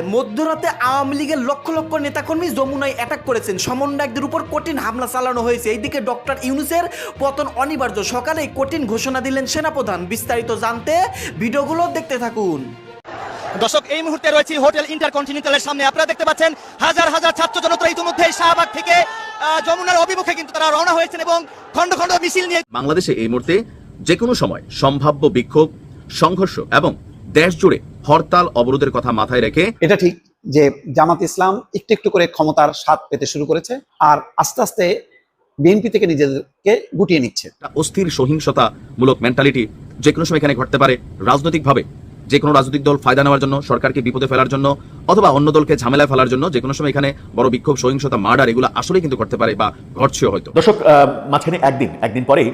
যমুনায় মধ্যরাতে আওয়ামী লীগের লক্ষ লক্ষ নেতাকর্মী যমুনায় অ্যাটাক করেছেন। সমন্বয়কদের উপর কঠিন হামলা চালানো হয়েছে। এইদিকে ডক্টর ইউনুসের পতন অনিবার্য। সকালেই কঠিন ঘোষণা দিলেন সেনাপ্রধান। বিস্তারিত জানতে ভিডিওগুলো দেখতে থাকুন। দর্শক এই মুহূর্তে রয়েছে হোটেল ইন্টারকন্টিনেন্টালের সামনে। আপনারা দেখতে পাচ্ছেন হাজার হাজার ছাত্র জনতা ইতিমধ্যে শাহবাগ থেকে আহ, যমুনার অভিমুখে কিন্তু তারা রওনা হয়েছেন এবং খন্ড খন্ড মিছিল নিয়ে বাংলাদেশে এই মুহূর্তে যে কোনো সময় সম্ভাব্য বিক্ষোভ সংঘর্ষ এবং দেশ জুড়ে হরতাল অবরোধের কথা মাথায় রেখে এটা ঠিক যে জামাত ইসলাম একটু একটু করে ক্ষমতার স্বাদ পেতে শুরু করেছে আর আস্তে আস্তে বিএনপি থেকে নিজেদেরকে গুটিয়ে নিচ্ছে। অস্থির সহিংসতামূলক মেন্টালিটি যে কোনো সময় এখানে ঘটতে পারে রাজনৈতিকভাবে। যে কোনো রাজনৈতিক দল ফায়দা নেওয়ার জন্য সরকারকে বিপদে ফেলার জন্য অথবা অন্য দলকে ঝামেলায় ফেলার জন্য যে কোনো সময় এখানে বড় বিক্ষোভ সহিংসতা মার্ডার এগুলো আসলে কিন্তু করতে পারে বা ঘটছেও হয়তো। দর্শক মাঝখানে একদিন একদিন পরেই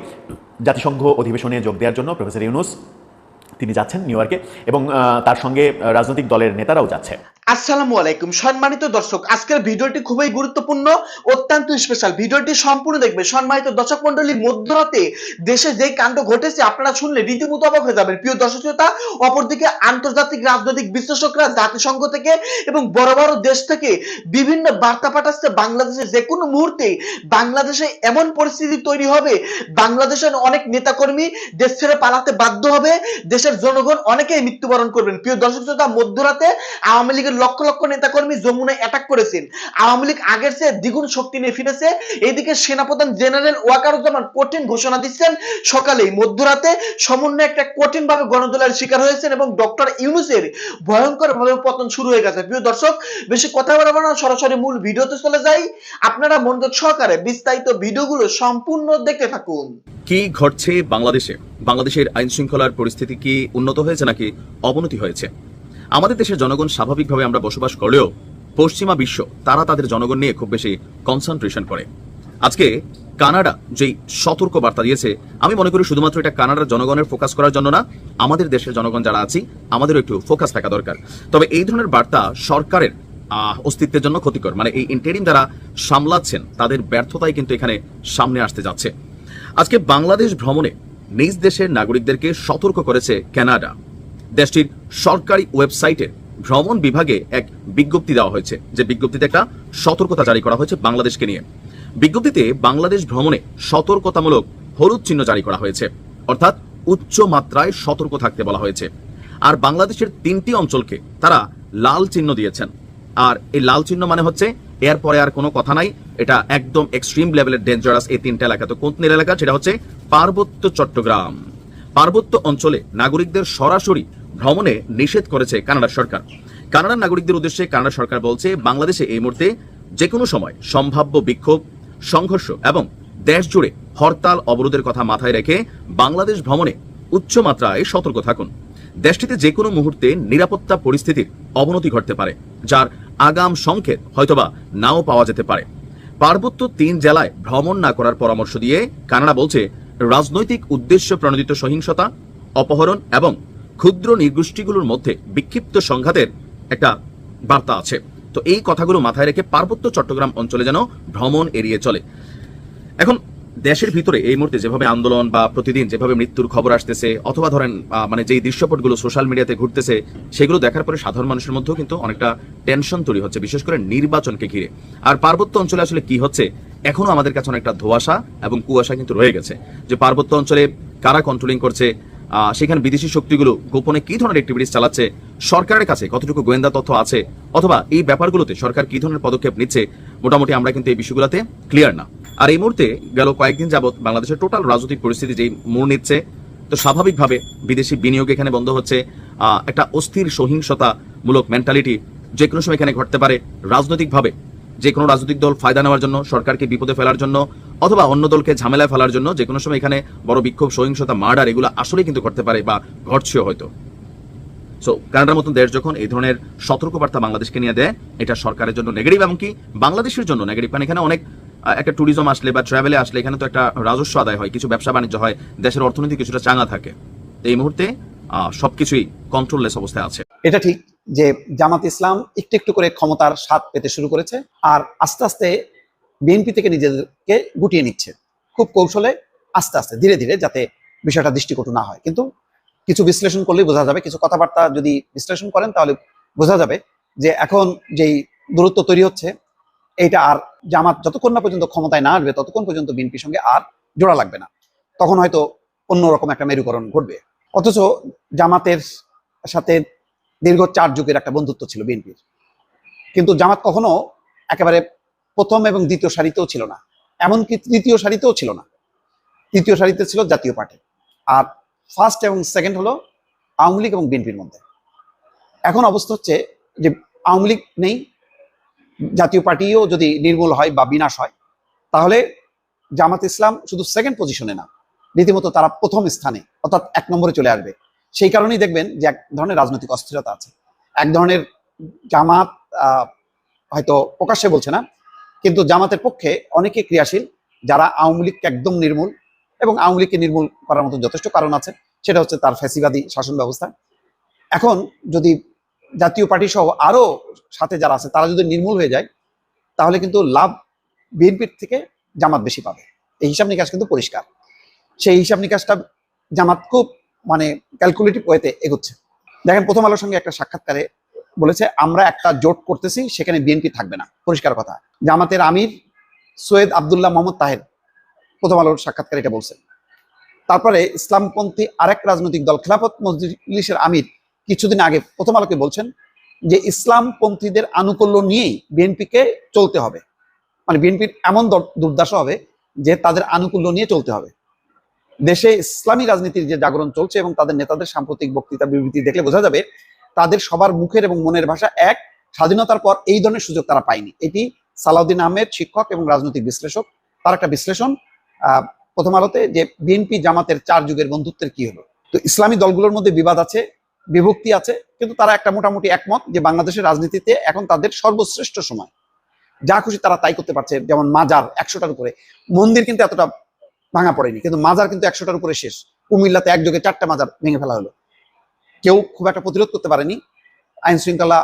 জাতিসংঘ অধিবেশনে যোগ দেওয়ার জন্য প্রফেসর ইউনুস তিনি যাচ্ছেন নিউ ইয়র্কে এবং তার সঙ্গে রাজনৈতিক দলের নেতারাও যাচ্ছে। আসসালামু আলাইকুম। সম্মানিত দর্শক, আজকের ভিডিওটি খুবই গুরুত্বপূর্ণ, অত্যন্ত স্পেশাল ভিডিওটি সম্পূর্ণ দেখবে সম্মানিত দর্শক মন্ডলী মধ্যরাতে দেশে যে কাণ্ড ঘটেছে, আপনারা শুনলে রীতিমতো অবাক হয়ে যাবেন। প্রিয় দর্শক শ্রোতা, অপরদিকে আন্তর্জাতিক রাজনৈতিক বিশ্লেষকরা জাতিসংঘ থেকে এবং বড় বড় দেশ থেকে বিভিন্ন বার্তা পাঠাচ্ছে বাংলাদেশে। যে কোনো মুহূর্তে বাংলাদেশে এমন পরিস্থিতি তৈরি হবে, বাংলাদেশের অনেক নেতাকর্মী দেশ ছেড়ে পালাতে বাধ্য হবে, দেশের জনগণ অনেকেই মৃত্যুবরণ করবেন। প্রিয় দর্শক শ্রোতা, মধ্যরাতে আওয়ামী লীগের লক্ষ লক্ষ নেতাকর্মী যমুনায় অ্যাটাক করেছেন। আওয়ামী লীগ আগের চেয়ে দ্বিগুণ শক্তি নিয়ে ফিরেছে। এইদিকে সেনাপ্রধান জেনারেল ওয়াকারুজ্জামান কঠিন ঘোষণা দিচ্ছেন। সকালেই মধ্যরাতে সমন্বয় একটা কঠিন ভাবে গণদোলার শিকার হয়েছেন এবং ডক্টর ইউনুসের ভয়ঙ্কর ভাবে পতন শুরু হয়ে গেছে। প্রিয় দর্শক, বেশি কথা বলব না, সরাসরি মূল ভিডিওতে চলে যাই। আপনারা মনোযোগ সহকারে বিস্তারিত ভিডিওগুলো সম্পূর্ণ দেখতে থাকুন। কি ঘটছে বাংলাদেশে? বাংলাদেশের আইন শৃঙ্খলার পরিস্থিতি কি উন্নত হয়েছে নাকি অবনতি হয়েছে? আমাদের দেশের জনগণ স্বাভাবিকভাবে আমরা বসবাস করলেও পশ্চিমা বিশ্ব, তারা তাদের জনগণ নিয়ে খুব বেশি কনসেন্ট্রেশন করে। আজকে কানাডা যেই সতর্ক বার্তা দিয়েছে, আমি মনে করি শুধুমাত্র এটা কানাডার জনগণের ফোকাস করার জন্য না, আমাদের দেশের জনগণ যারা আছি, আমাদেরও একটু ফোকাস থাকা দরকার। তবে এই ধরনের বার্তা সরকারের অস্তিত্বের জন্য ক্ষতিকর। মানে এই ইন্টারিম যারা সামলাচ্ছেন, তাদের ব্যর্থতাই কিন্তু এখানে সামনে আসতে যাচ্ছে। আজকে বাংলাদেশ ভ্রমণে নিজ দেশের নাগরিকদেরকে সতর্ক করেছে কানাডা। দেশটির সরকারি ওয়েবসাইটে ভ্রমণ বিভাগে এক বিজ্ঞপ্তি দেওয়া হয়েছে। যে বিজ্ঞপ্তিতে একটা সতর্কতা জারি করা হয়েছে বাংলাদেশকে নিয়ে। বিজ্ঞপ্তিতে বাংলাদেশ ভ্রমণে সতর্কতামূলক হলুদ চিহ্ন জারি করা হয়েছে। অর্থাৎ উচ্চ মাত্রায় সতর্ক থাকতে বলা হয়েছে। আর বাংলাদেশের তিনটি অঞ্চলকে তারা লাল চিহ্ন দিয়েছেন। আর এই লাল চিহ্ন মানে হচ্ছে, এর পরে আর কোনো কথা নাই। এটা একদম এক্সট্রিম লেভেলের ডেঞ্জারাস এই তিনটা এলাকা তো কোন এলাকা, সেটা হচ্ছে পার্বত্য চট্টগ্রাম। পার্বত্য অঞ্চলে নাগরিকদের সরাসরি ভ্রমণে নিষেধ করেছে কানাডার সরকার। কানাডার নাগরিকদের উদ্দেশ্যে কানাডা সরকার বলছে, বাংলাদেশে এই মুহূর্তে যে কোনো সময় সম্ভাব্য বিক্ষোভ, সংঘর্ষ এবং দেশ জুড়ে হরতাল অবরোধের কথা মাথায় রেখে বাংলাদেশ ভ্রমণে উচ্চমাত্রায় সতর্ক থাকুন। দেশটিতে যে কোনো মুহূর্তে নিরাপত্তা পরিস্থিতির অবনতি ঘটতে পারে, যার আগাম সংকেত হয়তোবা নাও পাওয়া যেতে পারে। পার্বত্য তিন জেলায় ভ্রমণ না করার পরামর্শ দিয়ে কানাডা বলছে, রাজনৈতিক উদ্দেশ্য প্রণোদিত সহিংসতা, অপহরণ এবং ক্ষুদ্র নির্গোষ্ঠীগুলোর মধ্যে বিক্ষিপ্ত সংঘাতের একটা বার্তা আছে। তো এই কথাগুলো মাথায় রেখে পার্বত্য চট্টগ্রাম অঞ্চলে যেন ভ্রমণ এড়িয়ে চলে। এখন দেশের ভিতরে এই মুহূর্তে যেভাবে আন্দোলন বা প্রতিদিন যেভাবে মৃত্যুর খবর আসতেছে, অথবা ধরেন মানে যেই দৃশ্যপটগুলো সোশ্যাল মিডিয়াতে ঘুরতেছে, সেগুলো দেখার পরে সাধারণ মানুষের মধ্যেও কিন্তু অনেকটা টেনশন তৈরি হচ্ছে, বিশেষ করে নির্বাচনকে ঘিরে। আর পার্বত্য অঞ্চলে আসলে কি হচ্ছে, এখনও আমাদের কাছে অনেকটা ধোয়াশা এবং কুয়াশা কিন্তু রয়ে গেছে। যে পার্বত্য অঞ্চলে কারা কন্ট্রোলিং করছে সেখানে বিদেশি শক্তিগুলো গোপনে কি ধরনের অ্যাক্টিভিটিস চালাচ্ছে? সরকারের কাছে কতটুকু গোয়েন্দা তথ্য আছে? অথবা এই ব্যাপারগুলোতে সরকার কি ধরনের পদক্ষেপ নিচ্ছে? মোটামুটি আমরা কিন্তু এই বিষয়গুলোতে ক্লিয়ার না। আর এই মুহূর্তে গেল কয়েকদিন যাবত বাংলাদেশের টোটাল রাজনৈতিক পরিস্থিতি যেই মোড় নিচ্ছে, তো স্বাভাবিকভাবে বিদেশি বিনিয়োগ এখানে বন্ধ হচ্ছে। একটা অস্থির সহিংসতামূলক মেন্টালিটি যে কোনো সময় এখানে ঘটতে পারে। রাজনৈতিকভাবে যে কোনো রাজনৈতিক দল ফায়দা নেওয়ার জন্য, সরকারকে বিপদে ফেলার জন্য, অথবা অন্য দলকে ঝামেলায় ফেলার জন্য যে কোনো সময় এখানে বড় বিক্ষোভ, সহিংসতা, মার্ডার এগুলো আসলে কিন্তু করতে পারে বা ঘটছেও হয়তো। সো কানাডার মতন দেশ যখন এই ধরনের সতর্কবার্তা বাংলাদেশকে নিয়ে দেয়, এটা সরকারের জন্য নেগেটিভ এমনকি বাংলাদেশের জন্য নেগেটিভ কারণ এখানে অনেক একটা ট্যুরিজম আসলে বা ট্রাভেলে আসলে এখানে তো একটা রাজস্ব আদায় হয়, কিছু ব্যবসা বাণিজ্য হয়, দেশের অর্থনীতি কিছুটা চাঙা থাকে। এই মুহূর্তে সবকিছুই কন্ট্রোললেস অবস্থায় আছে। এটা ঠিক। যে জামাত ইসলাম একটু একটু করে ক্ষমতার স্বাদ পেতে শুরু করেছে আর আস্তে আস্তে বিএনপি থেকে নিজেদেরকে গুটিয়ে নিচ্ছে। খুব কৌশলে আস্তে আস্তে, ধীরে ধীরে যাতে বিষয়টা দৃষ্টিকটু না হয়। কিন্তু কিছু বিশ্লেষণ করলেই বোঝা যাবে, কিছু কথাবার্তা যদি বিশ্লেষণ করেন তাহলে বোঝা যাবে যে এখন যেই দূরত্ব তৈরি হচ্ছে, এইটা আর জামাত যতক্ষণ না পর্যন্ত ক্ষমতায় না আসবে, ততক্ষণ পর্যন্ত বিএনপির সঙ্গে আর জোড়া লাগবে না। তখন হয়তো অন্যরকম একটা মেরুকরণ ঘটবে। অথচ জামাতের সাথে দীর্ঘ চার যুগের একটা বন্ধুত্ব ছিল বিএনপির। কিন্তু জামাত কখনো একেবারে প্রথম এবং দ্বিতীয় সারিতেও ছিল না। এমনকি তৃতীয় সারিতেও ছিল না। তৃতীয় সারিতে ছিল জাতীয় পার্টি। আর ফার্স্ট এবং সেকেন্ড হলো আওয়ামী লীগ এবং বিএনপির মধ্যে। এখন অবস্থা হচ্ছে যে আওয়ামী লীগ নেই, জাতীয় পার্টিও যদি নির্মূল হয় বা বিনাশ হয়, তাহলে জামাত ইসলাম শুধু সেকেন্ড পজিশনে না, রীতিমতো তারা প্রথম স্থানে, অর্থাৎ এক নম্বরে চলে আসবে। সেই কারণেই দেখবেন যে এক ধরনের রাজনৈতিক অস্থিরতা আছে। এক ধরনের জামাত হয়তো প্রকাশ্যে বলছে না, কিন্তু জামাতের পক্ষে অনেকে ক্রিয়াশীল, যারা আওয়ামী লীগকে একদম নির্মূল এবং আওয়ামী লীগকে নির্মূল করার মতো যথেষ্ট কারণ আছে, সেটা হচ্ছে তার ফ্যাসিবাদী শাসন ব্যবস্থা। এখন যদি জাতীয় পার্টি সহ আরও সাথে যারা আছে, তারা যদি নির্মূল হয়ে যায়, তাহলে কিন্তু লাভ বিএনপির থেকে জামাত বেশি পাবে। এই হিসাব নিকাশ কিন্তু পরিষ্কার। সেই হিসাব নিকাশটা জামাত খুব মানে ক্যালকুলেটিভ ওয়েতে এগোচ্ছে। দেখেন, প্রথম আলোর সঙ্গে একটা সাক্ষাৎকারে বলেছে, আমরা একটা জোট করতেছি, সেখানে বিএনপি থাকবে না। পরিষ্কার কথা। জামাতের আমির সৈয়দ আবদুল্লাহ মোহাম্মদ তাহের প্রথম আলোর সাক্ষাৎকার এটা বলছেন তারপরে ইসলামপন্থী আরেক রাজনৈতিক দল খেলাফত মজলিসের আমির কিছুদিন আগে প্রথম আলোকে বলছেন যে, ইসলামপন্থীদের আনুকূল্য নিয়েই বিএনপিকে চলতে হবে। মানে বিএনপির এমন দর- দুর্দশা হবে যে, তাদের আনুকূল্য নিয়ে চলতে হবে। দেশে ইসলামী রাজনীতির যে জাগরণ চলছে এবং তাদের নেতাদের সাম্প্রতিক বক্তৃতা বিবৃতি দেখলে বোঝা যাবে, তাদের সবার মুখের এবং মনের ভাষা এক। স্বাধীনতার পর এই ধরনের সুযোগ তারা পায়নি। এটি সালাউদ্দিন আহমেদ, শিক্ষক এবং রাজনৈতিক বিশ্লেষক, তার একটা বিশ্লেষণ। প্রথম আলোতে যে বিএনপি জামাতের চার যুগের বন্ধুত্বের কি হলো? তো ইসলামী দলগুলোর মধ্যে বিবাদ আছে, বিভক্তি আছে, কিন্তু তারা একটা মোটামুটি একমত যে বাংলাদেশের রাজনীতিতে এখন তাদের সর্বশ্রেষ্ঠ সময়। যা খুশি তারা তাই করতে পারছে, যেমন মাজার একশোটার উপরে মন্দির কিন্তু এতটা ভাঙা পড়েনি। কিন্তু মাজার কিন্তু একশোটার উপরে শেষ। কুমিল্লাতে একযোগে চারটা মাজার ভেঙে ফেলা হলো। কেউ খুব একটা প্রতিরোধ করতে পারেনি। আইন শৃঙ্খলা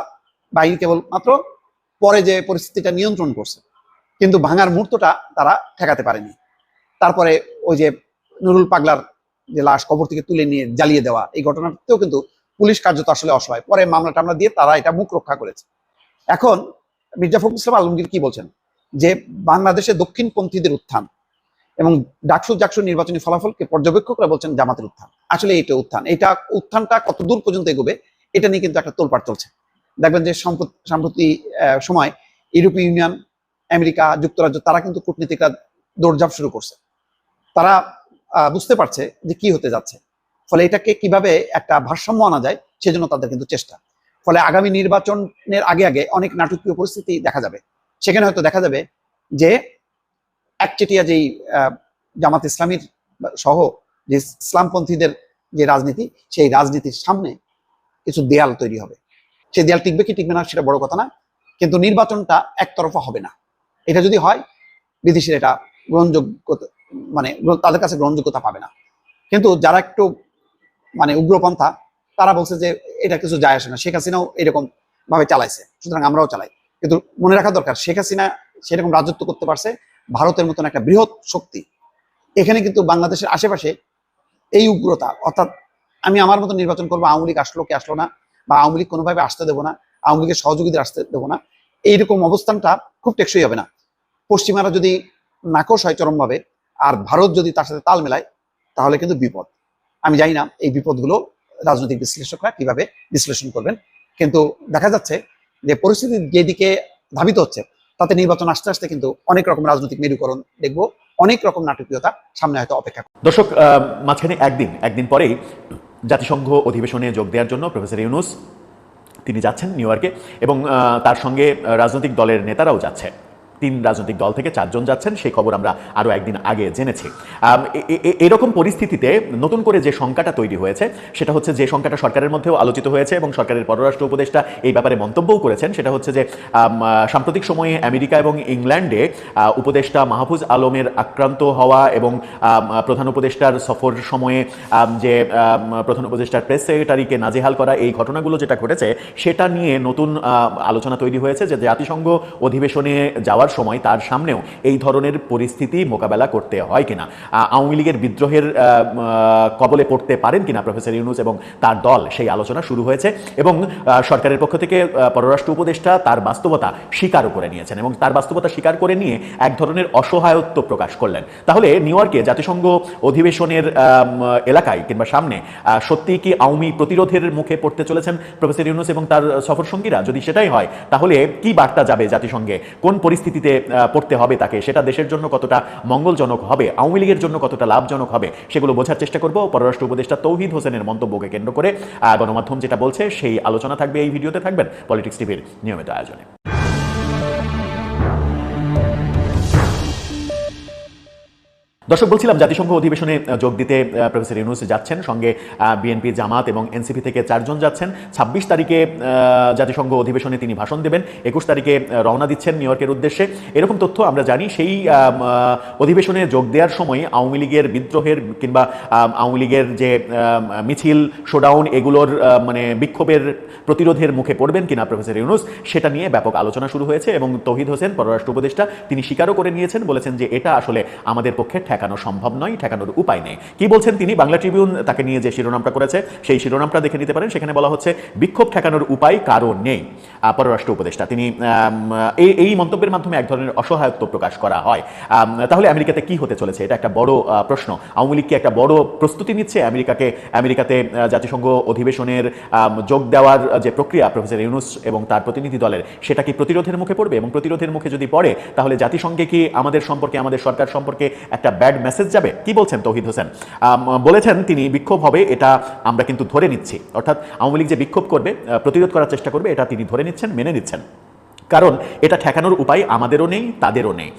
বাহিনী কেবল মাত্র পরে যে পরিস্থিতিটা নিয়ন্ত্রণ করছে। কিন্তু ভাঙার মুহূর্তটা তারা ঠেকাতে পারেনি। তারপরে ওই যে নুরুল পাগলার যে লাশ কবর থেকে তুলে নিয়ে জ্বালিয়ে দেওয়া, এই ঘটনাতেও কিন্তু পুলিশ কার্যত আসলে অসহায়। পরে মামলা টামলা দিয়ে তারা এটা মুখ রক্ষা করেছে। এখন মির্জা ফখরুল ইসলাম আলমগীর কি বলছেন? যে বাংলাদেশে দক্ষিণপন্থীদের উত্থান এবং ডাকসু জাকসু নির্বাচনী ফলাফলকে পর্যবেক্ষকরা বলছেন জামাতের উত্থান। আসলে এটা উত্থান। এটা উত্থানটা কত দূর পর্যন্ত এগোবে, এটা নিয়ে কিন্তু একটা তোলপাড় চলছে। দেখবেন যে সম্প্রতি সময় ইউরোপীয় ইউনিয়ন, আমেরিকা, যুক্তরাজ্য, তারা কিন্তু কূটনীতিকরা দৌড়ঝাঁপ শুরু করছে। তারা বুঝতে পারছে যে কি হতে যাচ্ছে। ফলে এটাকে কীভাবে একটা ভারসাম্য আনা যায়, সেজন্য তাদের কিন্তু চেষ্টা। ফলে আগামী নির্বাচনের আগে আগে অনেক নাটকীয় পরিস্থিতি দেখা যাবে। সেখানে হয়তো দেখা যাবে যে একচেটিয়া যেই জামাত ইসলামীর সহ যে ইসলামপন্থীদের যে রাজনীতি, সেই রাজনীতির সামনে কিছু দেয়াল তৈরি হবে। সেই দেয়াল টিকবে কি টিকবে না সেটা বড় কথা না, কিন্তু নির্বাচনটা একতরফা হবে না। এটা যদি হয়, বিদেশির এটা গ্রহণযোগ্যতা মানে তাদের কাছে গ্রহণযোগ্যতা পাবে না। কিন্তু যারা একটু মানে উগ্রপন্থা, তারা বলছে যে এটা কিছু যায় আসে না। শেখ হাসিনাও এরকম ভাবে চালাইছে, সুতরাং আমরাও চালাই। কিন্তু মনে রাখা দরকার, শেখ হাসিনা সেরকম রাজত্ব করতে পারছে ভারতের মতন একটা বৃহৎ শক্তি। এখানে কিন্তু বাংলাদেশের আশেপাশে এই উগ্রতা, অর্থাৎ আমি আমার মতো নির্বাচন করব, আওয়ামী লীগ আসলো কি আসলো না, বা আওয়ামী লীগ কোনোভাবে আসতে দেবো না, আওয়ামী লীগের সহযোগীদের আসতে দেবো না, এইরকম অবস্থানটা খুব টেকসই হবে না। পশ্চিমারা যদি নাকশ হয় চরমভাবে, আর ভারত যদি তার সাথে তাল মেলায়, তাহলে কিন্তু বিপদ। আমি জানি না এই বিপদগুলো রাজনৈতিক বিশ্লেষকরা কীভাবে বিশ্লেষণ করবেন, কিন্তু দেখা যাচ্ছে যে পরিস্থিতি যেদিকে ধাবিত হচ্ছে তাতে নির্বাচন আস্তে আস্তে কিন্তু অনেক রকম রাজনৈতিক মেরুকরণ দেখব, অনেক রকম নাটকীয়তা সামনে হয়তো অপেক্ষা দর্শক মাঝখানে একদিন একদিন পরেই জাতিসংঘ অধিবেশনে যোগ দেওয়ার জন্য প্রফেসর ইউনুস তিনি যাচ্ছেন নিউ ইয়র্কে এবং তার সঙ্গে রাজনৈতিক দলের নেতারাও যাচ্ছে। তিন রাজনৈতিক দল থেকে চারজন যাচ্ছেন, সেই খবর আমরা আরও একদিন আগে জেনেছি। এরকম পরিস্থিতিতে নতুন করে যে শঙ্কাটা তৈরি হয়েছে, সেটা হচ্ছে যে শঙ্কাটা সরকারের মধ্যেও আলোচিত হয়েছে এবং সরকারের পররাষ্ট্র উপদেষ্টা এই ব্যাপারে মন্তব্যও করেছেন, সেটা হচ্ছে যে সাম্প্রতিক সময়ে আমেরিকা এবং ইংল্যান্ডে উপদেষ্টা মাহফুজ আলমের আক্রান্ত হওয়া এবং প্রধান উপদেষ্টার সফর সময়ে যে প্রধান উপদেষ্টার প্রেস সেক্রেটারিকে নাজেহাল করা এই ঘটনাগুলো যেটা ঘটেছে, সেটা নিয়ে নতুন আলোচনা তৈরি হয়েছে যে জাতিসংঘ অধিবেশনে যাওয়ার সময় তার সামনেও এই ধরনের পরিস্থিতি মোকাবেলা করতে হয় কিনা। আওয়ামী লীগের বিদ্রোহের কবলে পড়তে পারেন কিনা প্রফেসর ইউনুস এবং তার দল? সেই আলোচনা শুরু হয়েছে এবং সরকারের পক্ষ থেকে পররাষ্ট্র উপদেষ্টা তার বাস্তবতা স্বীকারও করে নিয়েছেন এবং তার বাস্তবতা স্বীকার করে নিয়ে এক ধরনের অসহায়ত্ব প্রকাশ করলেন। তাহলে নিউ ইয়র্কে জাতিসংঘ অধিবেশনের এলাকায় কিংবা সামনে সত্যিই কি আওয়ামী প্রতিরোধের মুখে পড়তে চলেছেন প্রফেসর ইউনুস এবং তার সফর সঙ্গীরা যদি সেটাই হয়, তাহলে কি বার্তা যাবে জাতিসংঘে? কোন পরিস্থিতিতে আহ, পড়তে হবে তাকে। সেটা দেশের জন্য কতটা মঙ্গলজনক হবে আওয়ামী লীগের জন্য কতটা লাভজনক হবে সেগুলো বোঝার চেষ্টা করব। পররাষ্ট্র উপদেষ্টা তৌহিদ হোসেনের মন্তব্যকে কেন্দ্র করে গণমাধ্যম যেটা বলছে সেই আলোচনা থাকবে এই ভিডিওতে। থাকবেন পলিটিক্স টিভির নিয়মিত আয়োজনে। দর্শক, বলছিলাম জাতিসংঘ অধিবেশনে যোগ দিতে প্রফেসর ইউনুস যাচ্ছেন, সঙ্গে বিএনপি জামাত এবং এনসিপি থেকে চারজন যাচ্ছেন। ছাব্বিশ তারিখে জাতিসংঘ অধিবেশনে তিনি ভাষণ দেবেন। একুশ তারিখে রওনা দিচ্ছেন নিউ ইয়র্কের উদ্দেশ্যে। এরকম তথ্য আমরা জানি, সেই অধিবেশনে যোগ দেওয়ার সময় আওয়ামী লীগের বিদ্রোহের কিংবা আওয়ামী লীগের যে মিছিল শোডাউন এগুলোর মানে বিক্ষোভের প্রতিরোধের মুখে পড়বেন কিনা প্রফেসর ইউনুস, সেটা নিয়ে ব্যাপক আলোচনা শুরু হয়েছে এবং তহিদ হোসেন, পররাষ্ট্র উপদেষ্টা, তিনি স্বীকারও করে নিয়েছেন, বলেছেন যে এটা আসলে আমাদের পক্ষে ঠেকানো সম্ভব নয়, ঠেকানোর উপায় নেই। কি বলছেন তিনি? বাংলা ট্রিবিউন তাকে নিয়ে যে শিরোনামটা করেছে, সেই শিরোনামটা দেখে নিতে পারেন। সেখানে বলা হচ্ছে, বিক্ষোভ ঠেকানোর উপায় কারও নেই। পররাষ্ট্র উপদেষ্টা, তিনি এই মন্তব্যের মাধ্যমে এক ধরনের অসহায়ত্ব প্রকাশ করা হয়। তাহলে আমেরিকাতে কি হতে চলেছে? এটা একটা বড় প্রশ্ন। আওয়ামী লীগ কি একটা বড় প্রস্তুতি নিচ্ছে? আমেরিকাকে, আমেরিকাতে জাতিসংঘ অধিবেশনের যোগ দেওয়ার যে প্রক্রিয়া, প্রফেসর ইউনুস এবং তার প্রতিনিধি দলের, সেটা কি প্রতিরোধের মুখে পড়বে? এবং প্রতিরোধের মুখে যদি পড়ে, তাহলে জাতিসংঘে কি আমাদের সম্পর্কে, আমাদের সরকার সম্পর্কে একটা ব্যাড মেসেজ যাবে? কি বলছেন তৌহিদ হোসেন? বলেছেন তিনি বিক্ষোভ হবে, এটা আমরা কিন্তু ধরে নিচ্ছি। অর্থাৎ আওয়ামী লীগ যে বিক্ষোভ করবে প্রতিরোধ করার চেষ্টা করবে, এটা তিনি ধরে নিচ্ছেন, মেনে নিচ্ছেন। কারণ এটা ঠেকানোর উপায় আমাদেরও নেই, তাদেরও নেই।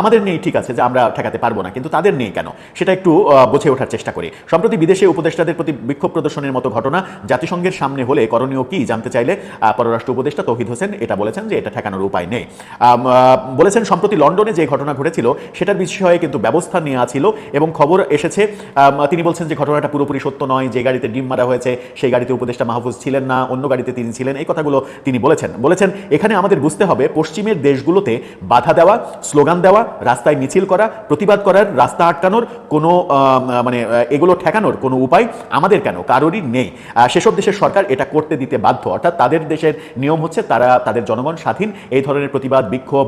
আমাদের নেই ঠিক আছে যে আমরা ঠেকাতে পারব না, কিন্তু তাদের নেই কেন? সেটা একটু বুঝে ওঠার চেষ্টা করি। সম্প্রতি বিদেশে উপদেষ্টাদের প্রতি বিক্ষোভ প্রদর্শনের মতো ঘটনা জাতিসংঘের সামনে হলে করণীয় কি জানতে চাইলে পররাষ্ট্র উপদেষ্টা তৌহিদ হোসেন এটা বলেছেন যে এটা ঠেকানোর উপায় নেই। বলেছেন সম্প্রতি লন্ডনে যে ঘটনা ঘটেছিল সেটার বিষয়ে কিন্তু ব্যবস্থা নেওয়া ছিল এবং খবর এসেছে তিনি বলছেন যে ঘটনাটা পুরোপুরি সত্য নয়, যে গাড়িতে ডিম মারা হয়েছে, সেই গাড়িতে উপদেষ্টা মাহফুজ ছিলেন না, অন্য গাড়িতে তিনি ছিলেন, এই কথাগুলো তিনি বলেছেন। বলেছেন, এখানে আমাদের বুঝতে হবে পশ্চিমের দেশগুলোতে বাধা দেওয়া, স্লোগান দেওয়া, রাস্তায় মিছিল করা, প্রতিবাদ করার, রাস্তা আটকানোর, কোনো মানে এগুলো ঠেকানোর কোনো উপায় আমাদের কেন? কারোরই নেই। সেসব দেশের সরকার এটা করতে দিতে বাধ্য। অর্থাৎ তাদের দেশের নিয়ম হচ্ছে তারা, তাদের জনগণ স্বাধীন, এই ধরনের প্রতিবাদ, বিক্ষোভ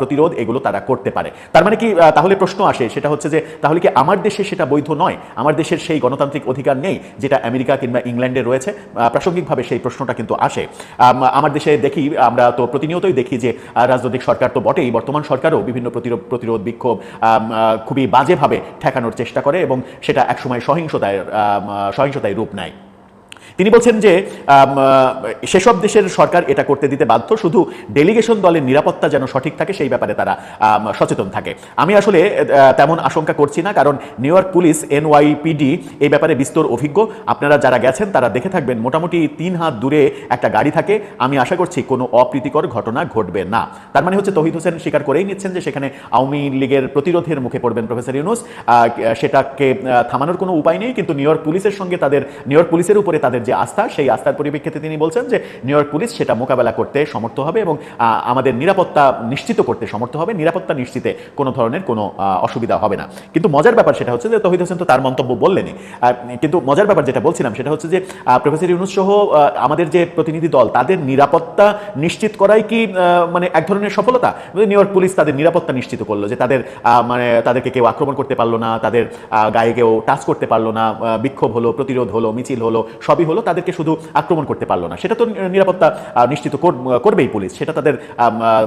প্রতিরোধ এগুলো তারা করতে পারে। তার মানে কি তাহলে প্রশ্ন আসে, সেটা হচ্ছে যে, তাহলে কি আমার দেশে সেটা বৈধ নয়? আমার দেশের সেই গণতান্ত্রিক অধিকার নেই যেটা আমেরিকা কিংবা ইংল্যান্ডে রয়েছে? প্রাসঙ্গিকভাবে সেই প্রশ্নটা কিন্তু আসে। আমার দেশে দেখি, আমরা তো প্রতিনিয়তই দেখি যে রাজনৈতিক সরকার তো বটেই, বর্তমান সরকারও বিভিন্ন প্রতিরোধ প্রতিরোধ বিক্ষোভ খুবই বাজেভাবে ঠেকানোর চেষ্টা করে এবং সেটা একসময় সহিংসতায় সহিংসতায় রূপ নেয়। তিনি বলছেন যে সেসব দেশের সরকার এটা করতে দিতে বাধ্য, শুধু ডেলিগেশন দলের নিরাপত্তা যেন সঠিক থাকে সেই ব্যাপারে তারা সচেতন থাকে। আমি আসলে তেমন আশঙ্কা করছি না, কারণ নিউ ইয়র্ক পুলিশ, এনওয়াইপিডি এই ব্যাপারে বিস্তর অভিজ্ঞ। আপনারা যারা গেছেন, তারা দেখে থাকবেন, মোটামুটি তিন হাত দূরে একটা গাড়ি থাকে। আমি আশা করছি কোনো অপ্রীতিকর ঘটনা ঘটবে না। তার মানে হচ্ছে, তহিদ হোসেন স্বীকার করেই নিচ্ছেন যে, সেখানে আওয়ামী লীগের প্রতিরোধের মুখে পড়বেন প্রফেসর ইউনুস। সেটাকে থামানোর কোনো উপায় নেই, কিন্তু নিউ ইয়র্ক পুলিশের সঙ্গে তাদের, নিউ ইয়র্ক পুলিশের উপরে তাদের যে আস্থা, সেই আস্থার পরিপ্রেক্ষিতে তিনি বলছেন যে নিউ ইয়র্ক পুলিশ সেটা মোকাবেলা করতে সমর্থ হবে এবং আমাদের নিরাপত্তা নিশ্চিত করতে সমর্থ হবে। নিরাপত্তা নিশ্চিতে কোনো ধরনের কোনো অসুবিধা হবে না। কিন্তু মজার ব্যাপার সেটা হচ্ছে যে তহিদ হোসেন তো তার মন্তব্য বললেনই। কিন্তু মজার ব্যাপার যেটা বলছিলাম সেটা হচ্ছে যে প্রফেসর ইউনুস সহ আমাদের যে প্রতিনিধি দল, তাদের নিরাপত্তা নিশ্চিত করাই কি মানে এক ধরনের সফলতা? নিউ ইয়র্ক পুলিশ তাদের নিরাপত্তা নিশ্চিত করল যে তাদের মানে তাদেরকে কেউ আক্রমণ করতে পারল না, তাদের গায়ে কেউ টাচ করতে পারল না বিক্ষোভ হলো, প্রতিরোধ হলো, মিছিল হলো, সবই হলো তাদেরকে শুধু আক্রমণ করতে পারল না। সেটা তো নিরাপত্তা নিশ্চিত কর- করবেই পুলিশ। সেটা তাদের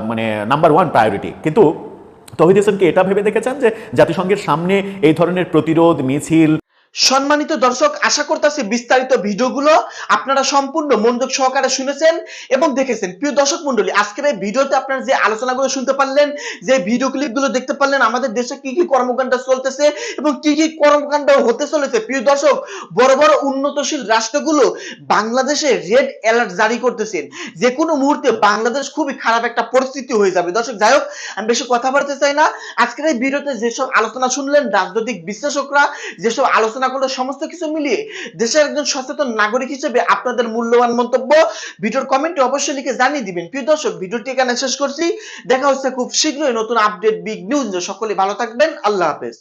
মানে নাম্বার ওয়ান প্রায়োরিটি কিন্তু তহিদ হোসেনকে এটা ভেবে দেখেছেন যে জাতিসংঘের সামনে এই ধরনের প্রতিরোধ, মিছিল সম্মানিত দর্শক, আশা করতেছি বিস্তারিত ভিডিওগুলো আপনারা সম্পূর্ণ মনোযোগ সহকারে শুনেছেন এবং দেখেছেন। প্রিয় দর্শক মন্ডলী আজকের এই ভিডিওতে আপনারা যে আলোচনাগুলো শুনতে পারলেন, যে ভিডিও ক্লিপগুলো দেখতে পারলেন, আমাদের দেশে কি কি কর্মকাণ্ড চলতেছে এবং কি কি কর্মকাণ্ড হতে চলেছে। প্রিয় দর্শক, বড় বড় উন্নতশীল রাষ্ট্রগুলো বাংলাদেশে রেড অ্যালার্ট জারি করতেছেন। যে কোনো মুহূর্তে বাংলাদেশ খুবই খারাপ একটা পরিস্থিতি হয়ে যাবে। দর্শক, যাই হোক, আমি বেশি কথা বলতে চাই না। আজকের এই ভিডিওতে যেসব আলোচনা শুনলেন, রাজনৈতিক বিশ্লেষকরা যেসব আলোচনা আলোচনা করল, সমস্ত কিছু মিলিয়ে দেশের একজন সচেতন নাগরিক হিসেবে আপনাদের মূল্যবান মন্তব্য, ভিডিওর কমেন্টে অবশ্যই লিখে জানিয়ে দিবেন। প্রিয় দর্শক, ভিডিওটি এখানে শেষ করছি। দেখা হচ্ছে খুব শীঘ্রই নতুন আপডেট বিগ নিউজ সকলে ভালো থাকবেন। আল্লাহ হাফেজ।